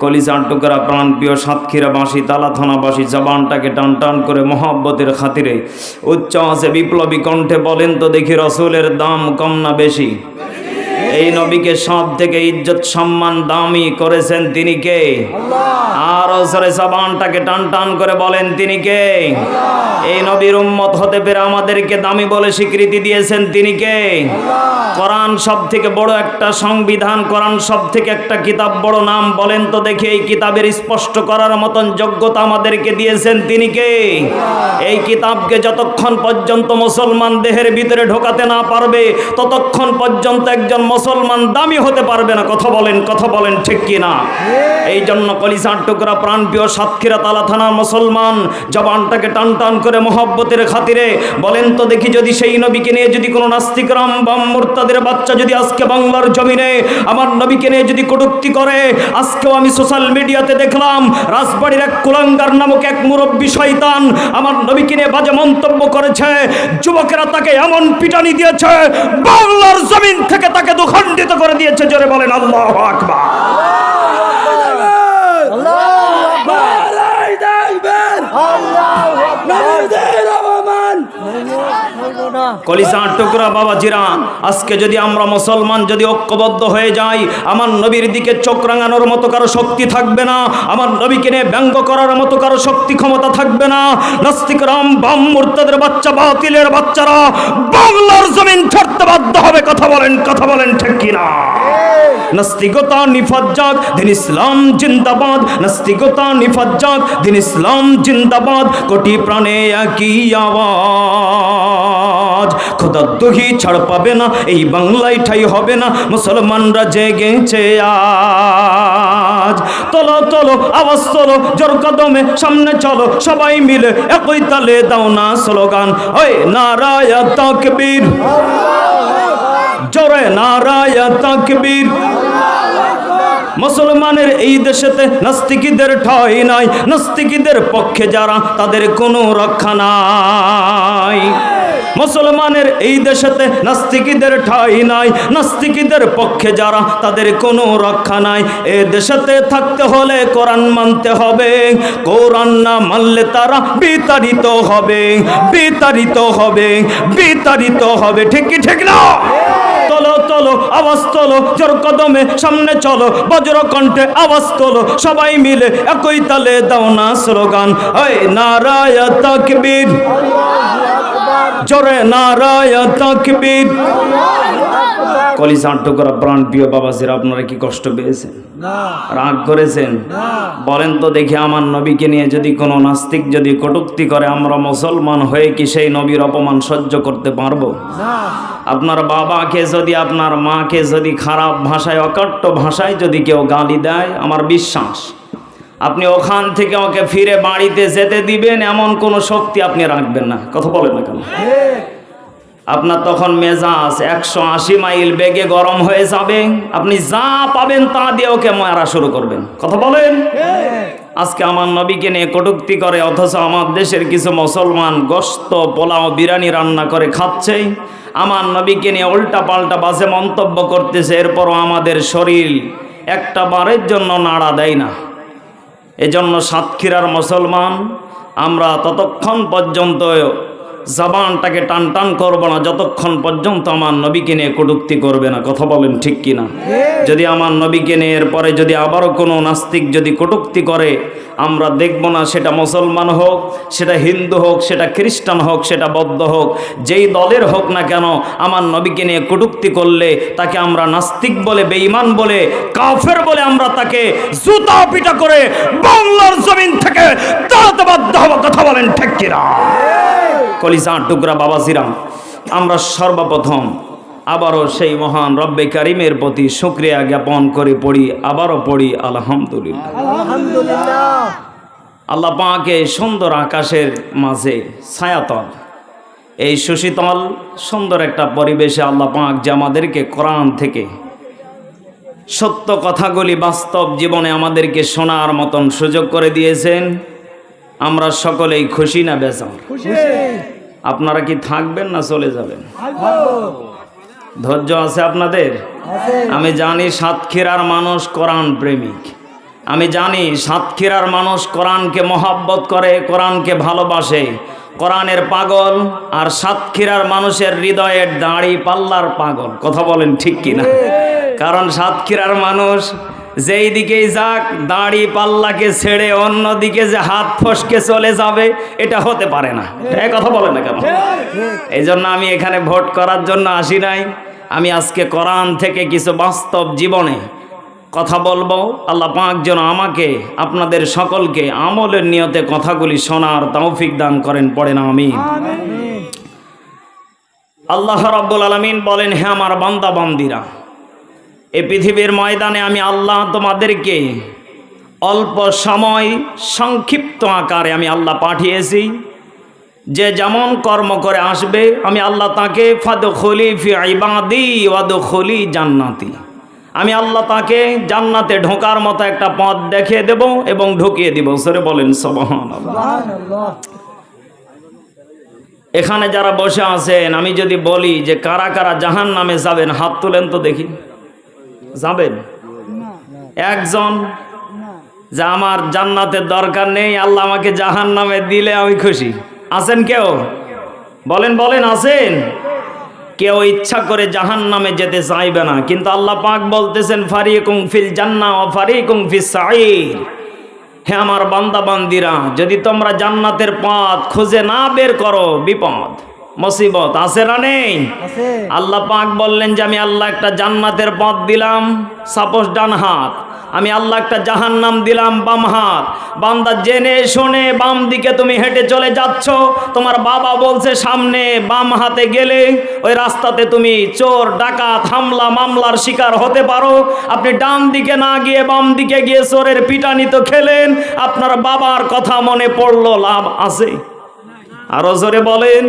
কলিজার টুকরা প্রাণ, প্রিয় সাতক্ষীরাবাসী তালাথানাবাসী জবানটাকে টান টান করে মহাব্বতের খাতিরে উচ্চ আছে বিপ্লবী কণ্ঠে বলেন তো দেখি রসুলের দাম কম না বেশি। এই নবীকে সব থেকে ইজ্জত সম্মান দামি করেছেন তিনি কে? আর ওসরে জবানটাকে টান টান করে বলেন তিনি কে? এই নবীর উম্মত হতে পেরে আমাদেরকে দামি বলে স্বীকৃতি দিয়েছেন তিনি কে? কোরআন সব থেকে বড় একটা সংবিধান কোরআন সব থেকে একটা কিতাব বড় নাম বলেন তো দেখি এই কিতাবের স্পষ্ট করার মতন যোগ্যতা আমাদেরকে দিয়েছেন তিনি কে? এই কিতাবকে যতক্ষণ পর্যন্ত মুসলমান দেহের ভিতরে ঢোকাতে না পারবে ততক্ষণ পর্যন্ত একজন মুসলমান দামি হতে পারবে না। কথা বলেন কথা বলেন ঠিক কি না এই জন্য কলিসার টুকরা প্রাণপ্রিয় সাতক্ষীরা তালা থানার মুসলমান জবানটাকে টান টান করে মহব্বতের খাতিরে বলেন তো দেখি যদি সেই নবীকে নিয়ে যদি কোনো নাস্তিকরাম বাম মুরতাদের বাচ্চা যদি আজকে বাংলার জমিনে আমার নবীকে নিয়ে যদি কটুক্তি করে, আজকেও আমি সোশ্যাল মিডিয়াতে দেখলাম রাজবাড়ির এক কুলাঙ্গার নামক এক মুরব্বী শয়তান আমার নবীকে নিয়ে বাজে মন্তব্য করেছে। যুবকেরা তাকে এমন পিটানি দিয়েছে, বাংলার জমিন থেকে তাকে দুখণ্ডিত করে দিয়েছে জোরে বলেন আল্লাহ আকবার। কলিসার টুকরা বাবা জিরা, আজকে যদি আমরা মুসলমান যদি ঐক্যবদ্ধ হয়ে যাই, আমার নবীর দিকে চোখ রাঙানোর মতো কারও শক্তি থাকবে না, আমার নবীকে নিয়ে ব্যঙ্গ করার মতো কারও শক্তি ক্ষমতা থাকবে না। নাস্তিক রাম বাম মুর্তাদের বাচ্চা, বাতিলের বাচ্চারা বাংলার জমিন ছাড়তে বাধ্য হবে। কথা বলেন কথা বলেন, ঠিক কিনা? নাস্তিকতা নিফাজ্জাক দিন ইসলাম জিন্দাবাদ। নাস্তিকতা নিফাজ্জাক দিন ইসলাম জিন্দাবাদ। কোটি প্রাণে একই আওয়াজ। খোদা দুহি ছাড় পাবে না, এই বাংলায় ঠাই হবে না, মুসলমানরা জেগেছে আজ। তোলো তোলো, আওয়াজ তোলো, জোর কদমে সামনে চলো, সবাই মিলে একই তালে দাও না স্লোগান। ওই নারায় তাকবীর। জোরে নারায় তাকবীর। মুসলমানের এই দেশেতে নাস্তিকীদের ঠাই নাই, নাস্তিকীদের পক্ষে যারা, তাদের কোনো রক্ষা নাই। মুসলমানের এই দেশেতে নাস্তিকীদের ঠাই নাই, নাস্তিকীদের পক্ষে যারা, তাদের কোনো রক্ষা নাই। এ দেশেতে থাকতে হলে কোরআন মানতে হবে, কোরআন না মানলে তারা বিতাড়িত হবে বিতাড়িত হবে বিতাড়িত হবে। ঠিক কি ঠিক না? তোলো তোলো, আওয়াজ তোলো, জোর কদমে সামনে চলো, বজ্র কণ্ঠে আওয়াজ তোলো, সবাই মিলে একই তালে দাও না স্লোগান। ওই নারায় তাকবীর। জোরে নারায় তাকবীর। কলিজার টুকরা প্রাণ প্রিয় বাবাজির আপনারা কি কষ্ট পেয়েছেন? রাগ করেছেন? বলেন তো দেখি আমার নবীকে নিয়ে যদি কোনো নাস্তিক যদি কটুক্তি করে আমরা মুসলমান হয়ে কি সেই নবীর অপমান সহ্য করতে পারব? আপনার বাবাকে যদি আপনার মাকে যদি খারাপ ভাষায় অকট্ট ভাষায় যদি কেউ গালি দেয় আমার বিশ্বাস আপনি ওখান থেকে ওকে ফিরে বাড়িতে যেতে দিবেন, এমন কোনো শক্তি আপনি রাখবেন না। কথা বলেন না কেন? আপনার তখন মেজাজ একশো আশি মাইল বেগে গরম হয়ে যাবে। আপনি যা পাবেন তা দিয়ে ওকে মারা শুরু করবেন। কথা বলেন? আজকে আমার নবীকে নিয়ে কটুক্তি করে, অথচ আমার দেশের কিছু মুসলমান গোস্ত, পোলাও, বিরিয়ানি রান্না করে খাচ্ছে। আমার নবীকে নিয়ে উল্টা পাল্টা বাজে মন্তব্য করতেছে, এরপরও আমাদের শরীর একটা বারের জন্য নাড়া দেয় না। এজন্য সাতক্ষীরার মুসলমান আমরা ততক্ষণ পর্যন্ত জবানটাকে টান টান করব না যতক্ষণ পর্যন্ত আমার নবীকে নিয়ে কটুক্তি করবে না কথা বলেন ঠিক কিনা? যদি আমার নবীকে নিয়ে এরপরে যদি আবারও কোনো নাস্তিক যদি কটুক্তি করে আমরা দেখব না সেটা মুসলমান হোক সেটা হিন্দু হোক সেটা খ্রিস্টান হোক সেটা বৌদ্ধ হোক যেই দলের হোক না কেন আমার নবীকে নিয়ে কটুক্তি করলে তাকে আমরা নাস্তিক বলে বেঈমান বলে কাফের বলে আমরা তাকে জুতা পিটা করে বাংলার জমিন থেকে তাড়াতে বাধ্য হব কথা বলেন ঠিক কিনা? কলিজা টুকরা বাবাজিরাম আমরা সর্বপ্রথম আবারও সেই মহান রব্বে কারিমের প্রতি শুক্রিয়া জ্ঞাপন করে পড়ি আবারও পড়ি আলহামদুলিল্লাহ। আল্লাহ পাকে সুন্দর আকাশের মাঝে ছায়াতল এই সুশীতল সুন্দর একটা পরিবেশে আল্লাহ পাক যে আমাদেরকে কোরআন থেকে সত্য কথাগুলি বাস্তব জীবনে আমাদেরকে শোনার মতন সুযোগ করে দিয়েছেন। আমরা সকলেই খুশি না বেজার? আপনারা কি থাকবেন না চলে যাবেন? ধৈর্য আছে আপনাদের? আমি জানি সাতক্ষীরার মানুষ কোরআন প্রেমিক। আমি জানি সাতক্ষীরার মানুষ কোরআনকে মহাব্বত করে কোরআনকে ভালোবাসে। কোরআনের পাগল আর সাতক্ষীরার মানুষের হৃদয়ের দাড়ি পাল্লার পাগল। কথা বলেন ঠিক কিনা? কারণ সাতক্ষীরার মানুষ যেই দিকেই যাক দাড়ি পাল্লাকে ছেড়ে অন্যদিকে যে হাত ফসকে চলে যাবে এটা হতে পারে না। এ কথা বলে না কেন? এই জন্য আমি এখানে ভোট করার জন্য আসি নাই। আমি আজকে কোরআন থেকে কিছু বাস্তব জীবনে কথা বলব। আল্লাহ পাক যেন আমাকে আপনাদের সকলকে আমলের নিয়তে কথাগুলি শোনার তৌফিক দান করেন পড়েন আমি আল্লাহ রাব্বুল আলামিন বলেন হে আমার বান্দা বান্দিরা এই পৃথিবীর ময়দানে আমি আল্লাহ তোমাদেরকে অল্প সময় সংক্ষিপ্ত আকারে আমি আল্লাহ পাঠিয়েছি। যে যেমন কর্ম করে আসবে আমি আল্লাহ তাকে ফাদ খলি ফি ইবাদি ওয়াদ খলি জান্নাতি। আমি আল্লাহ তাকে জান্নাতে ঢোকার মতো একটা পথ দেখিয়ে দেব এবং ঢুকিয়ে দিব। সরে বলেন সবহান এখানে যারা বসে আছেন আমি যদি বলি যে কারা কারা জাহান নামে যাবেন হাত তুলেন তো দেখি। যাবেন? একজন? যে আমার জান্নাতের দরকার নেই, আল্লাহ আমাকে জাহান নামে দিলে আমি খুশি। আছেন কেউ? বলেন বলেন, আছেন? কেউ ইচ্ছা করে জাহান নামে যেতে চাইবে না, কিন্তু আল্লাহ পাক বলতেছেন, ফারিকুম ফিল জান্না ও ফারিকুম ফিস সাইর হে আমার বান্দা বান্দিরা যদি তোমরা জান্নাতের পথ খুঁজে না বের করো, বিপদ। মুসিবত আছে না নেই? আল্লাহ পাক বললেন যে আমি আল্লাহ একটা জান্নাতের পথ দিলাম। সাপোজ ডান হাত। আমি আল্লাহ একটা জাহান্নাম দিলাম বাম হাত। বান্দা জেনে শুনে বাম দিকে তুমি হেঁটে চলে যাচ্ছ। তোমার বাবা বলছে সামনে বাম হাতে গেলে ওই রাস্তাতে তুমি চোর ডাকাত হামলা মামলার শিকার হতে পারো। আপনি ডান দিকে না গিয়ে বাম দিকে গিয়ে চোরের পিটানি তো খেলেন। আপনার বাবার কথা মনে পড়ল লাভ আছে। আরও জোরে বলেন।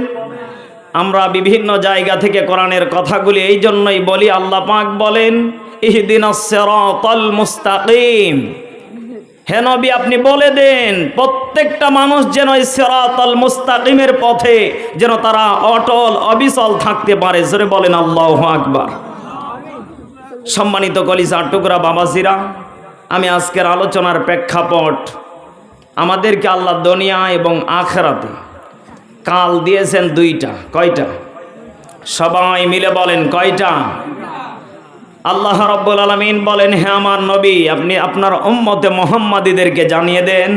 আমরা বিভিন্ন জায়গা থেকে কোরআনের কথাগুলি এই জন্যই বলি, আল্লাহ পাক বলেন, ইহদিন মুস্তাকিম। হে নবী, আপনি বলে দেন, প্রত্যেকটা মানুষ যেন সিরাতাল মুস্তাকিমের পথে যেন তারা অটল, অবিচল থাকতে পারে। জোরে বলেন, আল্লাহ আকবার। সম্মানিত কলিজার টুকরা বাবাজিরা, আমি আজকের আলোচনার প্রেক্ষাপট আমাদেরকে আল্লাহ দুনিয়া এবং আখেরাতে কাল দিয়েছেন দুইটা, কয়টা? সবাই মিলে বলেন, কয়টা? আল্লাহ রব্বুল আলমিন বলেন, হে আমার নবী, আপনি আপনার উম্মতে মোহাম্মদীদেরকে জানিয়ে দেন